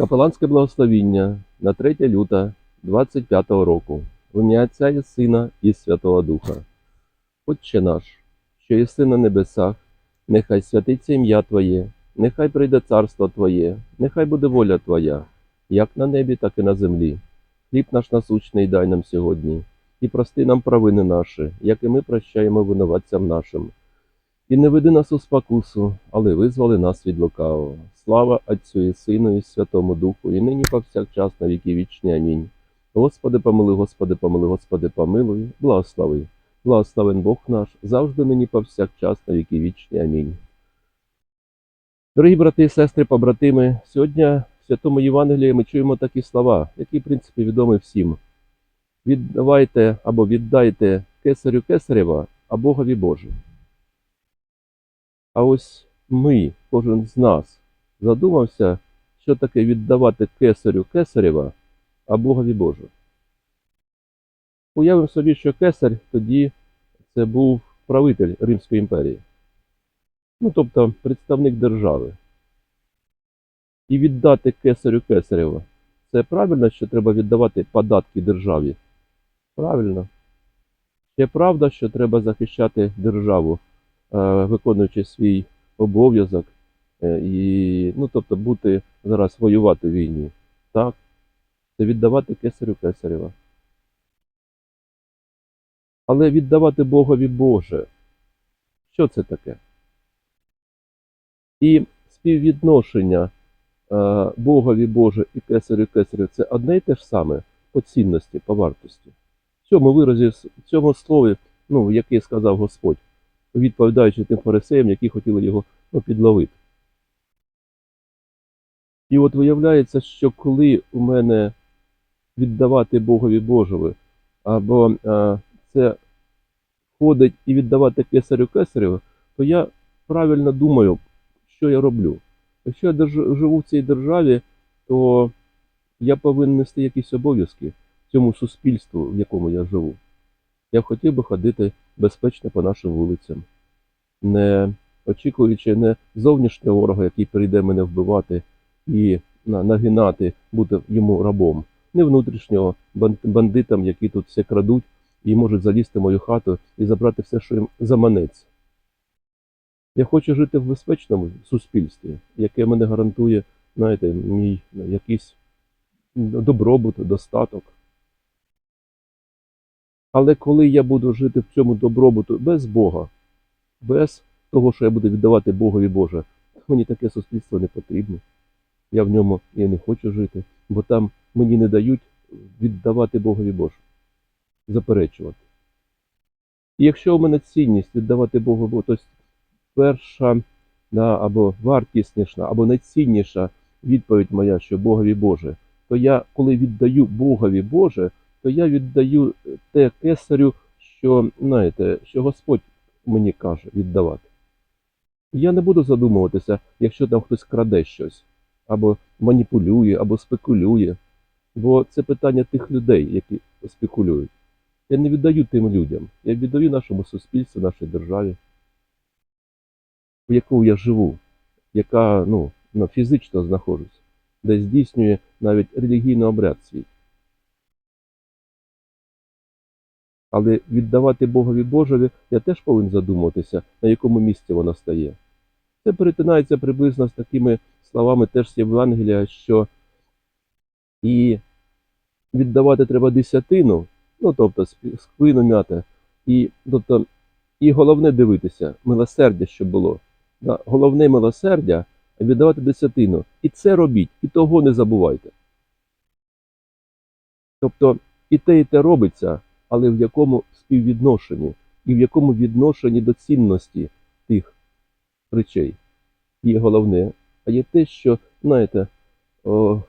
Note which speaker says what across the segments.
Speaker 1: Капеланське благословіння на 3 люта 25 року. В ім'я Отця і Сина і Святого Духа. Отче наш, що єси на небесах, нехай святиться ім'я Твоє, нехай прийде царство Твоє, нехай буде воля Твоя, як на небі, так і на землі. Хліб наш насущний дай нам сьогодні, і прости нам провини наші, як і ми прощаємо винуватцям нашим. І не веди нас у спокусу, але визволи нас від лукавого. Слава Отцю і Сину, і Святому Духу, і нині повсякчас на віки вічні. Амінь. Господи, помилуй, Господи, помилуй, Господи, помилуй, благослови. Благословен Бог наш, завжди нині повсякчас на віки вічні. Амінь. Дорогі брати і сестри, побратими, сьогодні в Святому Євангелії ми чуємо такі слова, які, в принципі, відомі всім. Віддавайте або віддайте кесарю кесарева, а Богові Боже. А ось ми, кожен з нас, задумався, що таке віддавати кесарю кесарева, а Богові Боже. Уявимо собі, що кесар тоді це був правитель Римської імперії, ну тобто представник держави. І віддати кесарю кесарева. Це правильно, що треба віддавати податки державі? Правильно. Ще правда, що треба захищати державу, виконуючи свій обов'язок, е, і, ну, тобто бути зараз воювати в війні. Так? Це віддавати кесарю кесарева. Але віддавати Богові Боже. Що це таке? І співвідношення е, Богові Боже і кесарю кесарю це одне і те ж саме по цінності, по вартості. В цьому виразі, в цьому слові, ну, яке сказав Господь, відповідаючи тим фарисеям, які хотіли його ну, підловити. І от виявляється, що коли у мене віддавати Богові Божові, або а, це входить і віддавати кесарю кесареву, то я правильно думаю, що я роблю. Якщо я живу в цій державі, то я повинен нести якісь обов'язки цьому суспільству, в якому я живу. Я хотів би ходити безпечно по нашим вулицям, не очікуючи не зовнішнього ворога, який прийде мене вбивати і нагинати, бути йому рабом, не внутрішнього бандитам, які тут все крадуть і можуть залізти в мою хату і забрати все, що їм заманеться. Я хочу жити в безпечному суспільстві, яке мене гарантує, знаєте, мій якийсь добробут, достаток. Але коли я буду жити в цьому добробуту без Бога, без того, що я буду віддавати Богові Боже, мені таке суспільство не потрібне. Я в ньому і не хочу жити, бо там мені не дають віддавати Богові Боже, заперечувати. І якщо у мене цінність віддавати Богу Богу, то перша да, або вартісніша, або найцінніша відповідь моя, що Богові Боже, то я, коли віддаю Богові Боже, то я віддаю те кесарю, що, знаєте, що Господь мені каже віддавати. Я не буду задумуватися, якщо там хтось краде щось, або маніпулює, або спекулює, бо це питання тих людей, які спекулюють. Я не віддаю тим людям, я віддаю нашому суспільству, нашій державі, в яку я живу, яка ну, ну, фізично знаходжусь, де здійснює навіть релігійний обряд свій. Але віддавати Богові Божові я теж повинен задумуватися, на якому місці воно стає. Це перетинається приблизно з такими словами теж з Євангелія, що і віддавати треба десятину, ну тобто спину м'яти, і, тобто, і головне дивитися, милосердя, щоб було. Да, головне милосердя віддавати десятину. І це робіть, і того не забувайте. Тобто і те, і те робиться, але в якому співвідношенні, і в якому відношенні до цінності тих речей є головне, а є те, що, знаєте, о,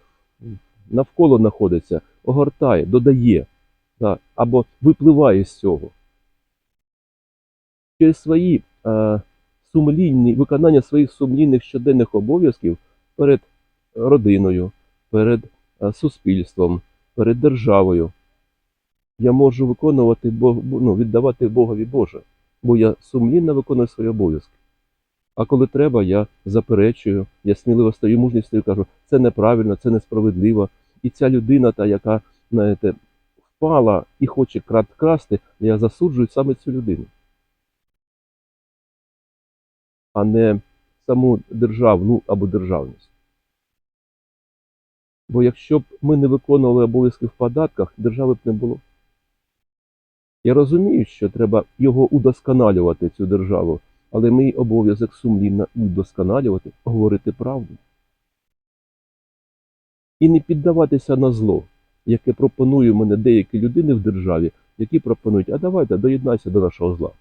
Speaker 1: навколо знаходиться, огортає, додає, да, або випливає з цього. Через свої е, сумлінні, виконання своїх сумлінних щоденних обов'язків перед родиною, перед е, суспільством, перед державою. Я можу виконувати Бог, ну, віддавати Богові Боже, бо я сумлінно виконую свої обов'язки. А коли треба, я заперечую, я сміливо стою мужністю і кажу, це неправильно, це несправедливо. І ця людина, та, яка, знаєте, впала і хоче красти, я засуджую саме цю людину. А не саму державну або державність. Бо якщо б ми не виконували обов'язки в податках, держави б не було. Я розумію, що треба його удосконалювати, цю державу, але мій обов'язок сумлінно удосконалювати, говорити правду. І не піддаватися на зло, яке пропонує мене деякі людини в державі, які пропонують, а давайте доєднайся до нашого зла.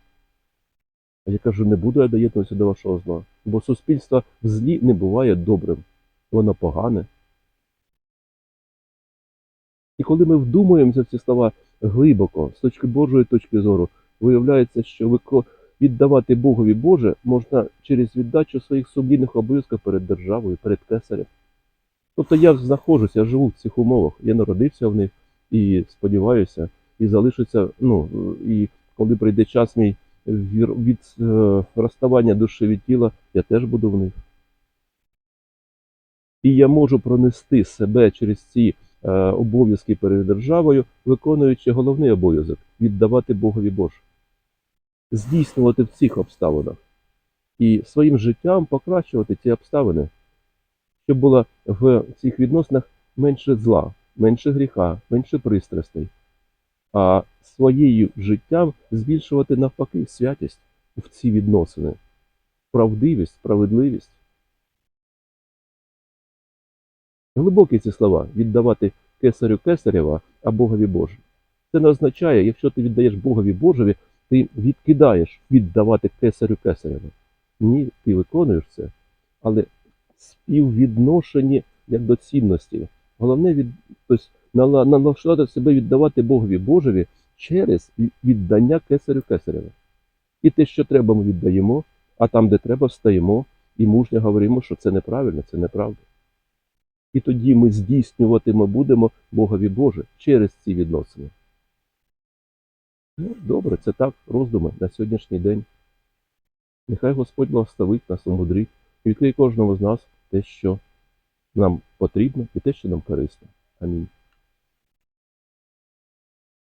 Speaker 1: А я кажу, не буду я доєднуватися до вашого зла, бо суспільство в злі не буває добрим, воно погане. І коли ми вдумуємося в ці слова глибоко, з точки Божої точки зору, виявляється, що віддавати Богові Боже можна через віддачу своїх сумлінних обов'язків перед державою, перед кесарем. Тобто я знаходжуся, я живу в цих умовах, я народився в них і сподіваюся, і залишуся, ну, і коли прийде час мій від е, розставання душі від тіла, я теж буду в них. І я можу пронести себе через ці обов'язки перед державою, виконуючи головний обов'язок віддавати Богові Боже, здійснювати в цих обставинах і своїм життям покращувати ці обставини, щоб було в цих відносинах менше зла, менше гріха, менше пристрастей, а своєю життям збільшувати навпаки святість в ці відносини, правдивість, справедливість. Глибокі ці слова віддавати кесарю кесарєва, а Богові Боже. Це не означає, якщо ти віддаєш Богові Божеві, ти відкидаєш віддавати кесарю кесарєва. Ні, ти виконуєш це, але співвідношенні як до цінності. Головне від, тобто, налаштувати себе віддавати Богові Божеві через віддання кесарю кесарєва. І те, що треба, ми віддаємо, а там, де треба, встаємо і мужньо говоримо, що це неправильно, це неправда. І тоді ми здійснюватиме будемо Богові Боже через ці відносини. Ну, добре, це так, роздуми на сьогоднішній день. Нехай Господь благословить нас, умудрить і відкриє кожного з нас те, що нам потрібно, і те, що нам корисно. Амінь.